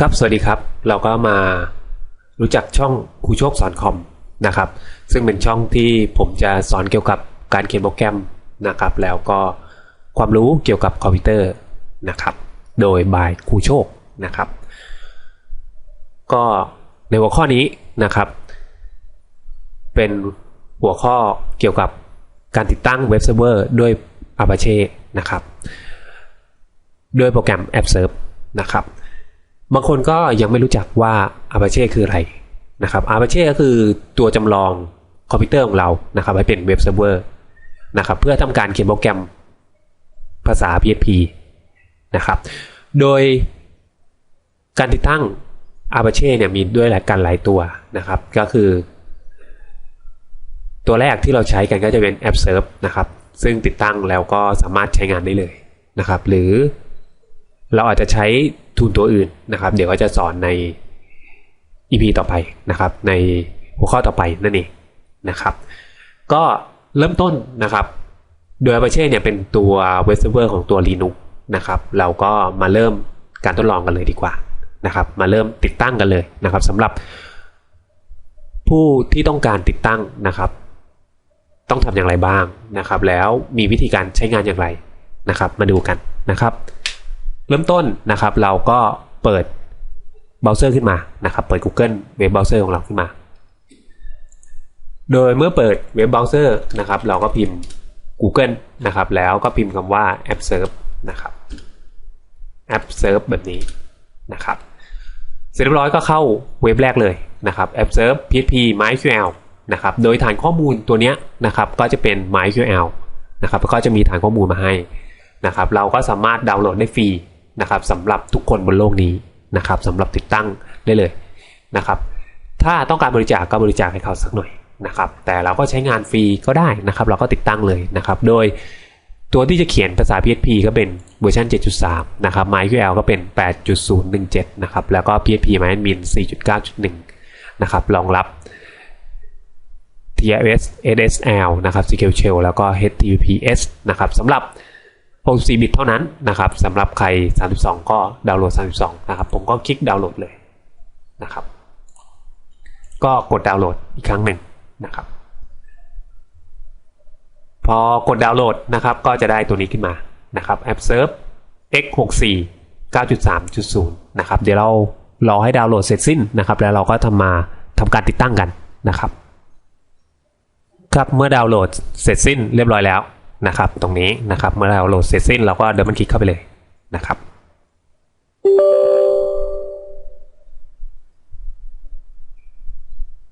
ครับ สวัสดีครับ เราก็มารู้จักช่องครูโชคสอนคอมนะครับ ซึ่งเป็นช่องที่ผมจะสอนเกี่ยวกับการเขียนโปรแกรมนะครับ แล้วก็ความรู้เกี่ยวกับคอมพิวเตอร์นะครับ โดยบายครูโชคนะครับ ก็ในหัวข้อนี้นะครับ เป็นหัวข้อเกี่ยวกับการติดตั้งเว็บเซิร์ฟเวอร์ด้วย Apache นะครับ ด้วยโปรแกรม AppServe นะครับ บางคนก็ยังไม่รู้จักว่า Apache คืออะไรนะครับ Apache ก็คือตัวจำลองคอมพิวเตอร์ของเรานะครับให้เป็นเว็บเซิร์ฟเวอร์นะครับเพื่อทำการเขียนโปรแกรมภาษา PHP นะครับ โดยการติดตั้ง Apache เนี่ยมีด้วยหลายการหลายตัวนะครับ ก็คือ ตัวแรกที่เราใช้กันก็จะเป็น AppServe นะครับ ซึ่งติดตั้งแล้วก็สามารถใช้งานได้เลยนะครับ หรือ เราอาจจะใช้ทูลตัวอื่นนะครับ เดี๋ยวก็จะสอนใน EP ต่อไปนะครับ ในหัวข้อต่อไปนั่นเองนะครับ ก็เริ่มต้นนะครับ โดย Apache เนี่ยเป็นตัวเว็บเซิร์ฟเวอร์ของตัว Linux นะครับ เราก็มาเริ่มการทดลองกันเลยดีกว่านะครับ มาเริ่มติดตั้งกันเลยนะครับสำหรับ ผู้ที่ต้องการติดตั้งนะครับ ต้องทำอย่างไรบ้างนะครับ แล้วมีวิธีการใช้งานอย่างไรนะครับ มาดูกันนะครับ เริ่มต้นนะครับ เราก็เปิดเบราว์เซอร์ขึ้นมานะครับ เปิด Google เว็บเบราว์เซอร์ของเราขึ้นมา โดยเมื่อเปิดเว็บเบราว์เซอร์นะครับ เราก็พิมพ์ Google นะครับ แล้วก็พิมพ์คำว่า AppServe นะครับ AppServe แบบนี้นะครับ เสร็จเรียบร้อยก็เข้าเว็บแรกเลยนะครับ AppServe PHP MySQL นะครับ โดยฐานข้อมูลตัวนี้นะครับ ก็จะเป็น MySQL นะครับ ก็จะมีฐานข้อมูลมาให้นะครับ เราก็สามารถดาวน์โหลดได้ฟรี นะครับสำหรับทุกคนบนโลกนี้นะครับสำหรับติดตั้งได้เลยนะครับ ถ้าต้องการบริจาคก็บริจาคให้เขาสักหน่อยนะครับ แต่เราก็ใช้งานฟรีก็ได้นะครับ เราก็ติดตั้งเลยนะครับ โดยตัวที่จะเขียนภาษา PHP ก็เป็นเวอร์ชัน7.3 นะครับ MySQL ก็เป็น 8.017 นะครับ แล้วก็ PHP MyAdmin 4.9.1 นะครับ รองรับ TLS SSL นะครับ SQL Shell แล้วก็ HTTPS นะครับสำหรับ 64บิตเท่านั้นนะครับสำหรับใคร 32 ก็ดาวน์โหลด 32 นะครับ ผมก็คลิกดาวน์โหลดเลยนะครับ ก็กดดาวน์โหลดอีกครั้งหนึ่งนะครับ พอกดดาวน์โหลดนะครับก็จะได้ตัวนี้ขึ้นมานะครับ AppServe x64 9.3.0 นะครับ เดี๋ยวเรารอให้ดาวน์โหลดเสร็จสิ้นนะครับ แล้วเราก็ทำมาทำการติดตั้งกันนะครับ ครับเมื่อดาวน์โหลดเสร็จสิ้นเรียบร้อยแล้ว นะครับ ตรงนี้นะครับ เมื่อดาโหลดเสร็จสิ้นเราก็เดินมันคลิกเข้าไปเลยนะครับ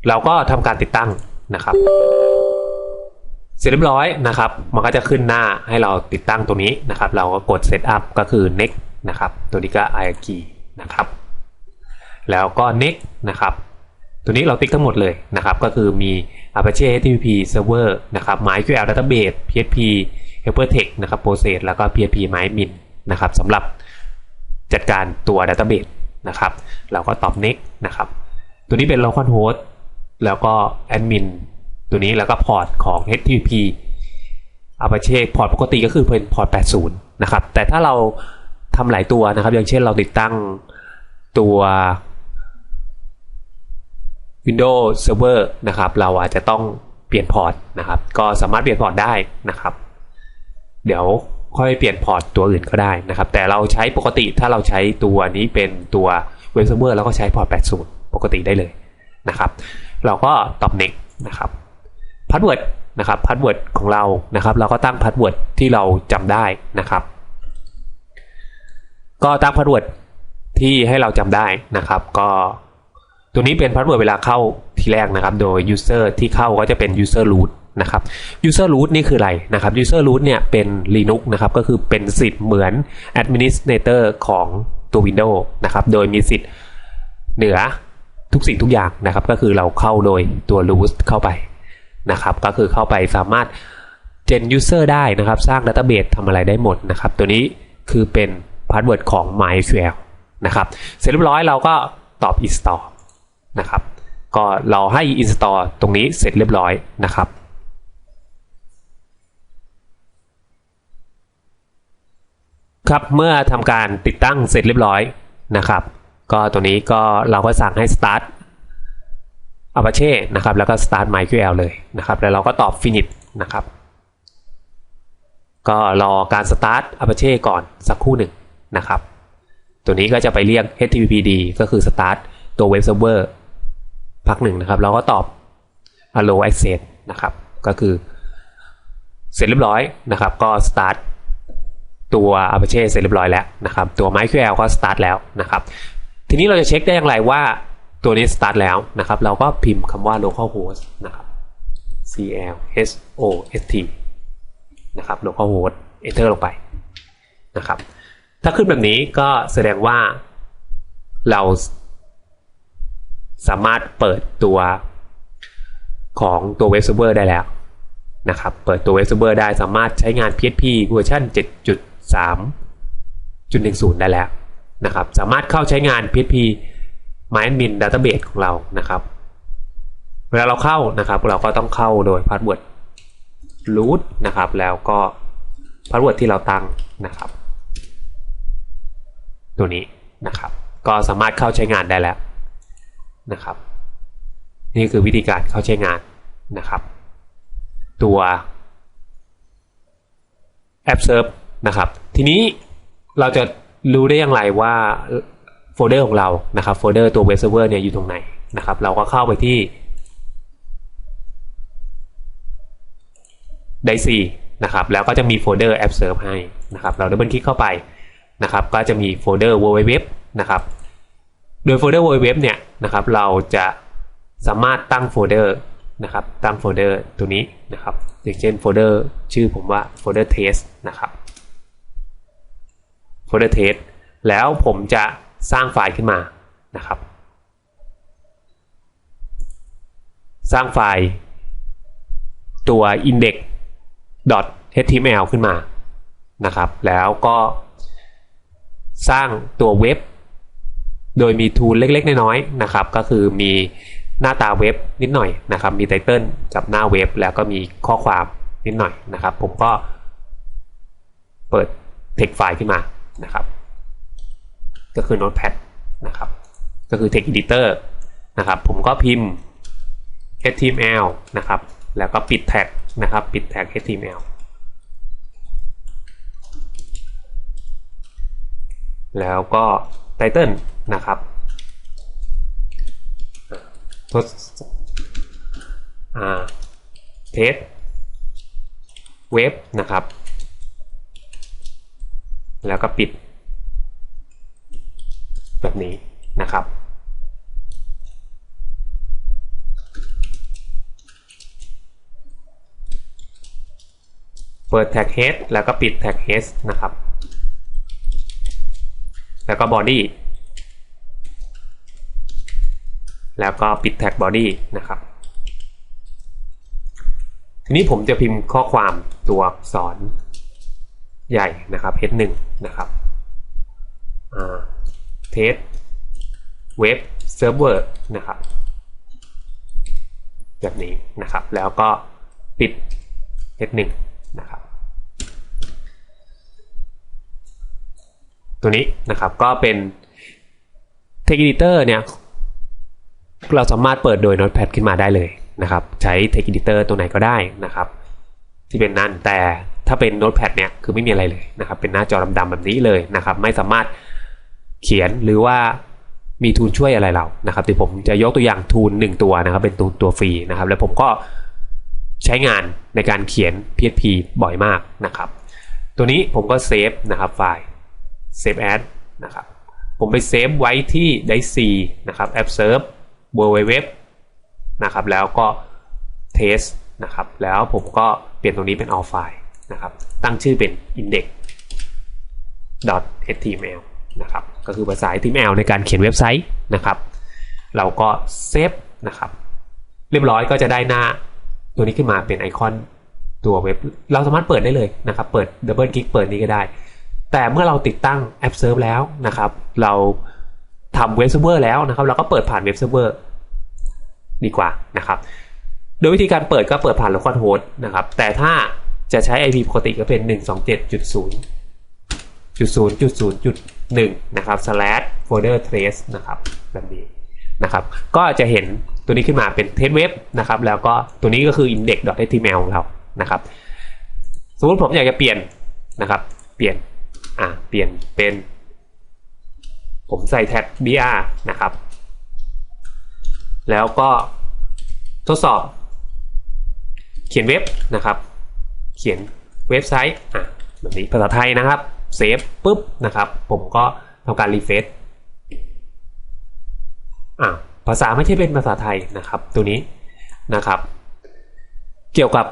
เราก็ทำการติดตั้งนะครับ เสร็จเรียบร้อยนะครับ มันก็จะขึ้นหน้าให้เราติดตั้งตรงนี้นะครับ เราก็กด Setup ก็คือ Next นะครับ ตัวนี้ก็ i key นะครับ แล้วก็ Next นะครับ ตัวนี้เราติ๊กทั้งหมดเลยนะครับ ก็คือมี Apache HTTP Server นะครับ MySQL Database PHP HelperText นะครับ Process แล้วก็ PHP MyAdmin นะครับสำหรับจัดการตัว Database นะครับ เราก็ตอบ Next นะครับ ตัวนี้เป็น localhost แล้วก็ admin ตัวนี้แล้วก็พอร์ตของ HTTP Apache พอร์ตปกติก็คือเป็นพอร์ต 80 นะครับ แต่ถ้าเราทำหลายตัวนะครับ อย่างเช่นเราติดตั้งตัว Windows Server นะครับ เราอาจจะต้องเปลี่ยนพอร์ตนะครับ ก็สามารถเปลี่ยนพอร์ตได้นะครับ เดี๋ยวค่อยเปลี่ยนพอร์ตตัวอื่นก็ได้นะครับ แต่เราใช้ปกติถ้าเราใช้ตัวนี้เป็นตัว Web Server แล้วก็ใช้พอร์ต 80 ปกติได้เลยนะครับ เราก็ตอบ next นะครับพาสเวิร์ดนะครับพาสเวิร์ดของเรานะครับ เราก็ตั้งพาสเวิร์ดที่เราจำได้นะครับ ก็ตั้งพาสเวิร์ดที่ให้เราจำได้นะครับ ก็ ตัวนี้เป็นพาสเวิร์ดเวลาเข้าทีแรกนะครับ โดย user ที่เข้าก็จะเป็น user root นะครับ user root นี่คืออะไรนะครับ user root เนี่ยเป็น Linux นะครับ ก็คือเป็นสิทธิ์เหมือน administrator ของตัว Windows นะครับ โดยมีสิทธิ์เหนือทุกสิ่งทุกอย่างนะครับ ก็คือเราเข้าโดยตัว root เข้าไปนะครับ ก็คือเข้าไปสามารถ gen user ได้นะครับ สร้าง database ทำอะไรได้หมดนะครับ ตัวนี้คือเป็นพาสเวิร์ดของ MySQL นะครับ เสร็จเรียบร้อยเราก็ตอบ install นะครับ ก็เราให้ install ตรงนี้เสร็จเรียบร้อยนะครับครับเมื่อทำการติดตั้งเสร็จเรียบร้อยนะครับ ก็ตัวนี้ก็เราก็สั่งให้ start Apache นะครับแล้วก็ start MySQL เลยนะครับ แล้วเราก็ตอบ finish นะครับ ก็รอการ start Apache ก่อนสักครู่หนึ่งนะครับ ตัวนี้ก็จะไปเรียก HTTPD ก็คือ start ตัว web server พักหนึ่งนะครับ เราก็ตอบ allow access นะครับ ก็คือ เสร็จเรียบร้อยนะครับ ก็ start ตัว Apache เสร็จเรียบร้อยแล้วนะครับ ตัว MySQL ก็ start แล้วนะครับ ทีนี้เราจะเช็คได้อย่างไรว่าตัวนี้ start แล้วนะครับ เราก็พิมพ์คำว่า localhost นะครับ c l s o s t นะครับ localhost enter ลงไปนะครับ ถ้าขึ้นแบบนี้ก็แสดงว่าเรา สามารถเปิดตัวของตัวเว็บเซิร์ฟเวอร์ได้แล้วนะครับ เปิดตัวเว็บเซิร์ฟเวอร์ได้สามารถใช้งาน PHP เวอร์ชัน7.3.10 ได้แล้วนะครับ สามารถเข้าใช้งาน PHP MyAdmin Database ของเรานะครับ เวลาเราเข้านะครับ เราก็ต้องเข้าโดยพาสเวิร์ด root นะครับ แล้วก็พาสเวิร์ดที่เราตั้งนะครับ ตัวนี้นะครับ ก็สามารถเข้าใช้งานได้แล้ว นะครับ นี่คือวิธีการเข้าใช้งานนะครับ ตัวแอปเซิร์ฟนะครับ ทีนี้เราจะรู้ได้อย่างไรว่าโฟลเดอร์ของเรานะครับโฟลเดอร์ตัวเว็บเซิร์ฟเวอร์เนี่ยอยู่ตรงไหนนะครับ เราก็เข้าไปที่ไดซีนะครับ แล้วก็จะมีโฟลเดอร์แอปเซิร์ฟให้นะครับ เราดับเบิลคลิกเข้าไปนะครับ ก็จะมีโฟลเดอร์ www นะครับ โดยโฟลเดอร์ www เนี่ยนะครับเราจะสามารถตั้งโฟลเดอร์นะครับตั้งโฟลเดอร์ตัวนี้นะครับอย่างเช่นโฟลเดอร์ชื่อผมว่าโฟลเดอร์ test นะครับโฟลเดอร์ test แล้วผมจะสร้างไฟล์ขึ้นมานะครับ สร้างไฟล์ตัว index.html ขึ้นมานะครับ แล้วก็สร้างตัวเว็บ โดยมีทูลเล็กๆ น้อยๆนะครับ ก็คือมีหน้าตาเว็บนิดหน่อยนะครับ มีไตเติลกับหน้าเว็บแล้วก็มีข้อความนิดหน่อยนะครับ ผมก็เปิด text ไฟล์ขึ้นมานะครับ ก็คือ Notepad นะครับ ก็คือ text editor นะครับ ผมก็พิมพ์ html นะครับ แล้วก็ปิดแท็กนะครับ ปิดแท็ก html แล้วก็ ไตเติลนะครับทดอ่าเทสเว็บนะครับ แล้วก็ปิด แบบนี้นะครับ เปิดแท็ก head แล้วก็ปิดแท็ก head นะครับ แล้วก็ body แล้วก็ปิดแท็ก body นะครับ ทีนี้ผมจะพิมพ์ข้อความตัวอักษรใหญ่นะครับ h1 นะครับเทสเว็บเซิร์ฟเวอร์นะครับ แบบนี้นะครับ แล้วก็ปิด h1 นะครับ ตัวนี้นะครับ ก็เป็น Text Editor เนี่ย เราสามารถเปิดโดย Notepad ขึ้นมาได้เลยนะครับ ใช้ Text Editor ตัวไหนก็ได้นะครับ ที่เป็นนั่นแต่ถ้าเป็น Notepad เนี่ย คือไม่มีอะไรเลยนะครับ เป็นหน้าจอดำๆแบบนี้เลยนะครับ ไม่สามารถเขียนหรือว่ามีทูลช่วยอะไรเรานะครับเดี๋ยวผมจะยกตัวอย่างทูล1ตัวนะครับ เป็นตัวตัวฟรีนะครับ แล้วผมก็ใช้งานในการเขียน PHP บ่อยมากนะครับ ตัวนี้ผมก็เซฟนะครับไฟล์ save as นะครับผมไปเซฟไว้ที่ได้ C นะครับ app serve www นะครับแล้วก็ test นะครับแล้วผมก็เปลี่ยนตรงนี้เป็น all file นะครับตั้งชื่อเป็น index html นะครับก็คือภาษา HTML ในการเขียนเว็บไซต์นะครับ เราก็เซฟนะครับเรียบร้อยก็จะได้หน้าตัวนี้ขึ้นมาเป็นไอคอนตัวเว็บ เราสามารถเปิดได้เลยนะครับ เปิดดับเบิลคลิกเปิดนี้ก็ได้ แต่เมื่อเราติดตั้งแอปเซิร์ฟแล้วนะครับ เราทำเว็บเซิร์ฟเวอร์แล้วนะครับ เราก็เปิดผ่านเว็บเซิร์ฟเวอร์ดีกว่านะครับ โดยวิธีการเปิดก็เปิดผ่าน localhost นะครับ แต่ถ้าจะใช้ IP ปกติก็เป็น 127.0.0.0.1 นะครับ slash โฟลเดอร์ trace นะครับแบบนี้นะครับ ก็จะเห็นตัวนี้ขึ้นมาเป็น test web นะครับ แล้วก็ตัวนี้ก็คือ index.html ของเรานะครับ สมมติผมอยากจะเปลี่ยนนะครับ เปลี่ยน อ่าเปลี่ยนเป็น ผมใส่แท็ก br นะครับ แล้วก็ทดสอบ เขียนเว็บนะครับ เขียนเว็บไซต์อะแบบนี้ภาษาไทยนะครับเซฟปุ๊บนะครับ ผมก็ทำการรีเฟซอะภาษาไม่ใช่เป็นภาษาไทยนะครับ ตัวนี้นะครับ เกี่ยวกับ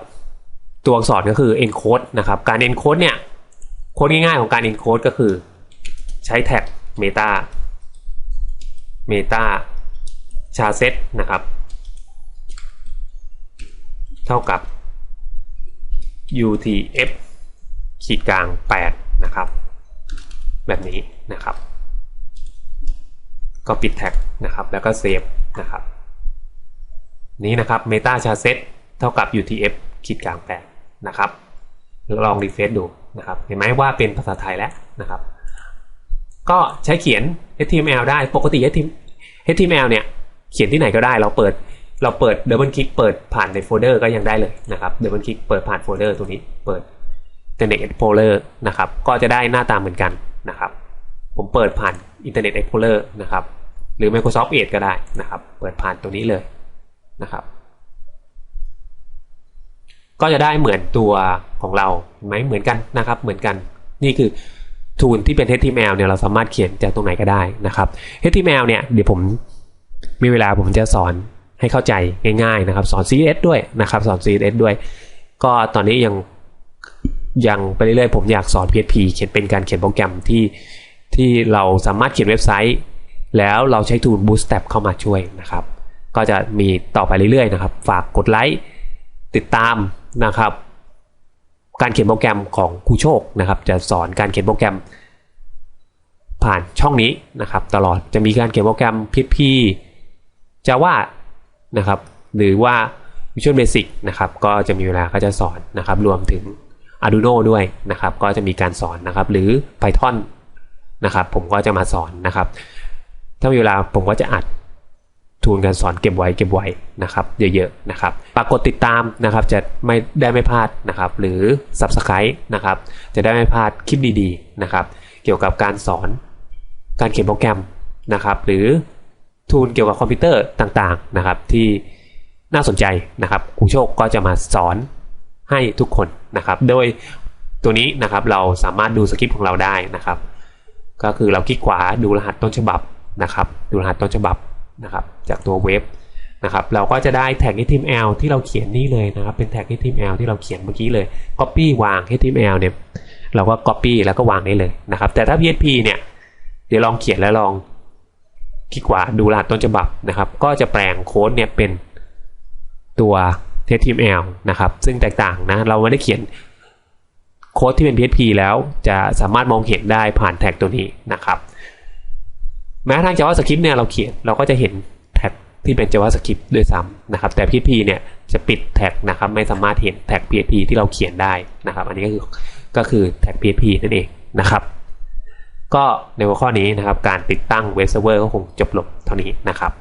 ตัวอักษรก็คือ encode นะครับ การ encode เนี่ย ดง่ายๆของการ encode ก็คือใช้แท็ก meta meta charset นะครับ เท่ากับ utf ขีดกลาง 8 นะครับ แบบนี้นะครับ ก็ปิดแท็กนะครับ แล้วก็เซฟนะครับ นี้นะครับ meta charset เท่ากับ utf ขีดกลาง 8 นะครับ ลองรีเฟซดู นะครับ เห็นไหมว่าเป็นภาษาไทยแล้วนะครับ ก็ใช้เขียน HTML ได้ปกติ HTML เนี่ย เขียนที่ไหนก็ได้เราเปิดเราเปิดดับเบิลคลิกเปิดผ่านในโฟลเดอร์ก็ยังได้เลยนะครับดับเบิลคลิกเปิดผ่านโฟลเดอร์ตัวนี้เปิด Internet Explorer นะครับ ก็จะได้หน้าตาเหมือนกันนะครับ ผมเปิดผ่าน Internet Explorer นะครับ หรือ Microsoft Edge ก็ได้นะครับ เปิดผ่านตัวนี้เลยนะครับ ก็จะได้เหมือนตัวของเราเห็นไหมเหมือนกันนะครับ เหมือนกันนี่คือทูลที่เป็น HTML เนี่ยเราสามารถเขียนจากตรงไหนก็ได้นะครับ HTML เนี่ยเดี๋ยวผมมีเวลาผมจะสอนให้เข้าใจง่ายๆนะครับ สอน CSS ด้วยนะครับ สอน CSS ด้วย ก็ตอนนี้ยังยังไปเรื่อยๆ ผมอยากสอน PHP เขียนเป็นการเขียนโปรแกรมที่ที่เราสามารถเขียนเว็บไซต์ แล้วเราใช้ทูล Bootstrap เข้ามาช่วยนะครับ ก็จะมีต่อไปเรื่อยๆนะครับ ฝากกดไลค์ติดตาม นะครับ การเขียนโปรแกรมของครูโชคนะครับ จะสอนการเขียนโปรแกรม ผ่านช่องนี้นะครับ ตลอดจะมีการเขียนโปรแกรม PHP Java นะครับ หรือว่า Visual Basic นะครับ ก็จะมีเวลาก็จะสอนนะครับ รวมถึง Arduino ด้วยนะครับ ก็จะมีการสอนนะครับ หรือ Python นะครับ ผมก็จะมาสอนนะครับ ถ้ามีเวลาผมก็จะอัด ทูลการสอนเก็บไว้เก็บไว้นะครับเยอะๆนะครับปรากฏติดตามนะครับจะไม่ได้ไม่พลาดนะครับหรือ Subscribe นะครับจะได้ไม่พลาดคลิปดีๆนะครับเกี่ยวกับการสอนการเขียนโปรแกรมนะครับหรือทูลเกี่ยวกับคอมพิวเตอร์ต่างๆนะครับที่น่าสนใจนะครับครูโชคก็จะมาสอนให้ทุกคนนะครับโดยตัวนี้นะครับเราสามารถดูสคริปต์ของเราได้นะครับ ก็คือเราคลิกขวาดูรหัสต้นฉบับนะครับ ดูรหัสต้นฉบับ นะครับจากตัวเว็บนะครับเราก็จะได้แท็ก HTML ที่เราเขียนนี่เลยนะครับเป็นแท็ก HTML ที่เราเขียนเมื่อกี้เลย Copy วาง HTML เนี่ยเราก็ Copy แล้วก็วางได้เลยนะครับแต่ถ้า PHP เนี่ยเดี๋ยวลองเขียนแล้วลองคลิกขวาดูรหัสต้นฉบับนะครับ ก็จะแปลงโค้ดเนี่ยเป็นตัว HTML นะครับซึ่งแตกต่างนะเราไม่ได้เขียนโค้ดที่เป็น PHP แล้วจะสามารถมองเห็นได้ผ่านแท็กตัวนี้นะครับ แม้ทาง JavaScript เนี่ยเราเขียนเราก็จะเห็นแท็กที่เป็น JavaScript ด้วยซ้ำนะครับแต่ PHP เนี่ยจะปิดแท็กนะครับไม่สามารถเห็นแท็ก PHP ที่เราเขียนได้นะครับ อันนี้ก็คือก็คือแท็ก PHP นั่นเองนะครับก็ในหัวข้อนี้นะครับการติดตั้งเว็บเซิร์ฟเวอร์ก็คงจบลงเท่านี้นะครับ